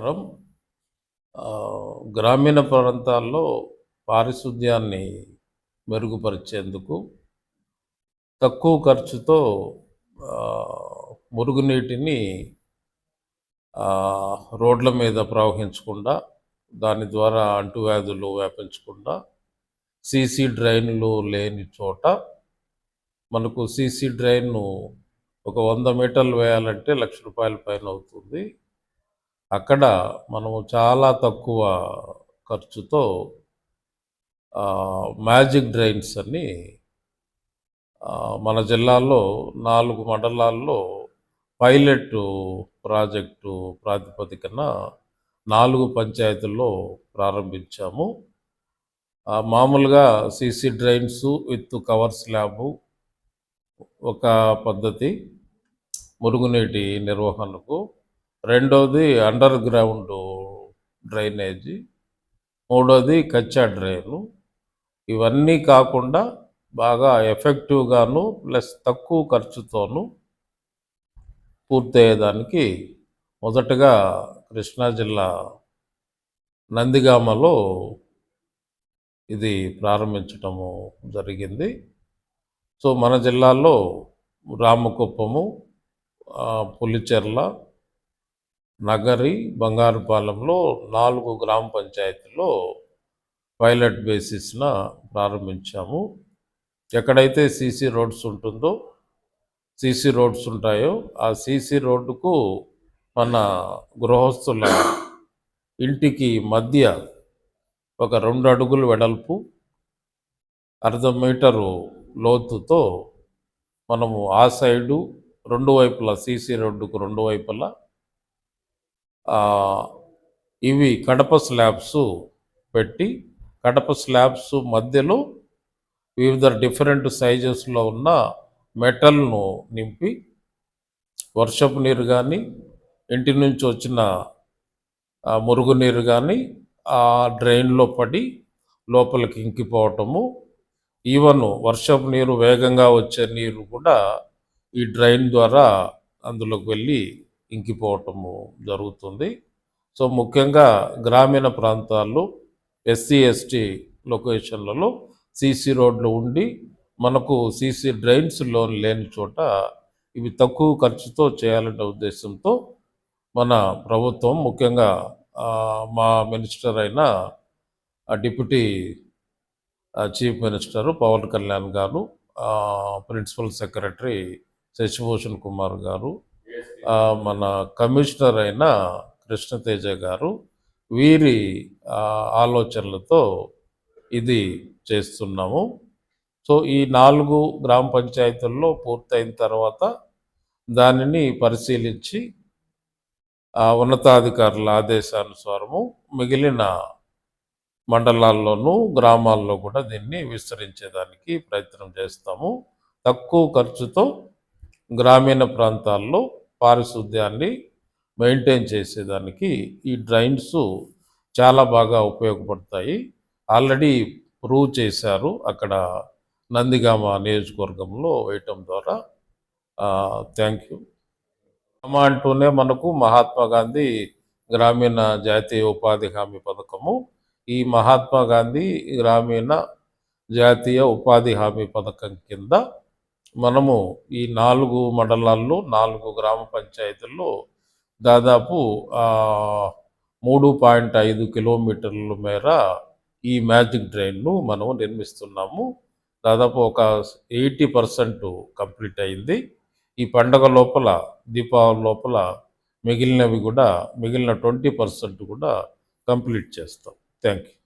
నమస్కారం గ్రామీణ ప్రాంతాల్లో పారిశుద్ధ్యాన్ని మెరుగుపరిచేందుకు తక్కువ ఖర్చుతో మురుగునీటిని రోడ్ల మీద ప్రవహించకుండా దాని ద్వారా అంటువ్యాధులు వ్యాపించకుండా సీసీ డ్రైన్లు లేని చోట మనకు సీసీ డ్రైన్ను ఒక వంద మీటర్లు వేయాలంటే లక్ష రూపాయల పైన అవుతుంది. అక్కడ మనము చాలా తక్కువ ఖర్చుతో మ్యాజిక్ డ్రైన్స్ అని మన జిల్లాలో నాలుగు మండలాల్లో పైలట్ ప్రాజెక్టు ప్రాతిపదికన నాలుగు పంచాయతీల్లో ప్రారంభించాము. మామూలుగా CC drains with cover slab ఒక పద్ధతి మురుగునీటి నిర్వహణకు రెండవది అండర్ గ్రౌండ్ డ్రైనేజీ మూడోది కచ్చా డ్రైను ఇవన్నీ కాకుండా బాగా ఎఫెక్టివ్గాను ప్లస్ తక్కువ ఖర్చుతోనూ పూర్తయ్యేదానికి మొదటగా కృష్ణా జిల్లా నందిగామలో ఇది ప్రారంభించటము జరిగింది. సో మన జిల్లాలో రామకుప్పము పులిచెర్ల నగరి బంగారుపాలెంలో నాలుగు గ్రామ పంచాయతీల్లో పైలట్ బేసిస్న ప్రారంభించాము. ఎక్కడైతే సీసీ రోడ్స్ ఉంటుందో సీసీ రోడ్స్ ఉంటాయో ఆ సీసీ రోడ్డుకు మన గృహస్థుల ఇంటికి మధ్య ఒక రెండు అడుగులు వెడల్పు అర్ధ మీటరు లోతుతో మనము ఆ సైడు రెండు వైపులా సీసీ రోడ్డుకు రెండు వైపులా ఇవి కడప స్లాబ్స్ పెట్టి కడప స్లాబ్స్ మధ్యలో వివిధ డిఫరెంట్ సైజెస్లో ఉన్న మెటల్ను నింపి వర్షపు నీరు కానీ ఇంటి నుంచి వచ్చిన మురుగునీరు కానీ ఆ డ్రైన్లో పడి లోపలికి ఇంకిపోవటము. ఈవెన్ వర్షపు నీరు వేగంగా వచ్చే నీరు కూడా ఈ డ్రైన్ ద్వారా అందులోకి వెళ్ళి ఇంకిపోవటము జరుగుతుంది. సో ముఖ్యంగా గ్రామీణ ప్రాంతాల్లో ఎస్సీ ఎస్టీ లొకేషన్లలో సీసీ రోడ్లు ఉండి మనకు సీసీ డ్రైన్స్ లోన్ లేని చోట ఇవి తక్కువ ఖర్చుతో చేయాలనే ఉద్దేశంతో మన ప్రభుత్వం ముఖ్యంగా మా మినిస్టర్ అయిన deputy chief minister Pawan Kalyan garu principal secretary Sasibhushan Kumar గారు మన కమిషనర్ అయిన కృష్ణతేజ గారు వీరి ఆలోచనలతో ఇది చేస్తున్నాము. సో ఈ నాలుగు గ్రామ పంచాయతీల్లో పూర్తయిన తర్వాత దానిని పరిశీలించి ఉన్నతాధికారుల ఆదేశానుసారము మిగిలిన మండలాల్లోనూ గ్రామాల్లో కూడా దీన్ని విస్తరించేదానికి ప్రయత్నం చేస్తాము. తక్కువ ఖర్చుతో గ్రామీణ ప్రాంతాల్లో పారిశుద్ధ్యాన్ని మెయింటైన్ చేసేదానికి ఈ డ్రైన్స్ చాలా బాగా ఉపయోగపడతాయి. ఆల్రెడీ ప్రూవ్ చేశారు. అక్కడ నందిగామ నియోజకవర్గంలో వేయటం ద్వారా. Thank you. అమ్మా అంటూనే మనకు మహాత్మా గాంధీ గ్రామీణ జాతీయ ఉపాధి హామీ పథకము. ఈ మహాత్మా గాంధీ గ్రామీణ జాతీయ ఉపాధి హామీ పథకం కింద మనము ఈ నాలుగు మండలాల్లో నాలుగు గ్రామ పంచాయతీల్లో దాదాపు మూడు పాయింట్ ఐదు కిలోమీటర్ల మేర ఈ మ్యాజిక్ డ్రైన్ను మనము నిర్మిస్తున్నాము. దాదాపు ఒక ఎయిటీ పర్సెంట్ కంప్లీట్ అయింది. ఈ పండగ లోపల దీపావళి లోపల మిగిలినవి కూడా మిగిలిన ట్వంటీ పర్సెంట్ కూడా కంప్లీట్ చేస్తాం. Thank you.